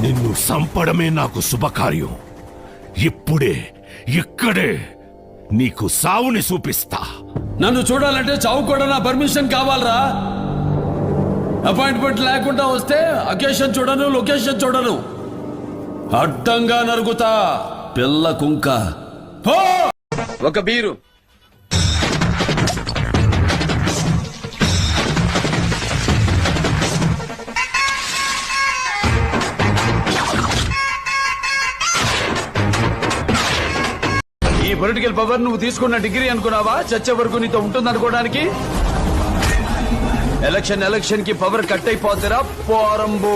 నిన్ను సంపడమే నాకు శుభకార్యం. ఇప్పుడే ఇక్కడే నీకు సావుని చూపిస్తా. నన్ను చూడాలంటే చావు కూడా నా పర్మిషన్ కావాలరా? అపాయింట్మెంట్ లేకుండా వస్తే అకేషన్ చూడను లొకేషన్ చూడను. అడ్డంగా నరుగుతా పిల్ల కుంక. పో! ఒక బీరు. పొలిటికల్ పవర్ నువ్వు తీసుకున్న డిగ్రీ అనుకున్నావా? చచ్చే వరకు నీతో ఉంటుందనుకోవడానికి? ఎలక్షన్ ఎలక్షన్కి పవర్ కట్ అయిపోతారా పోరంబో.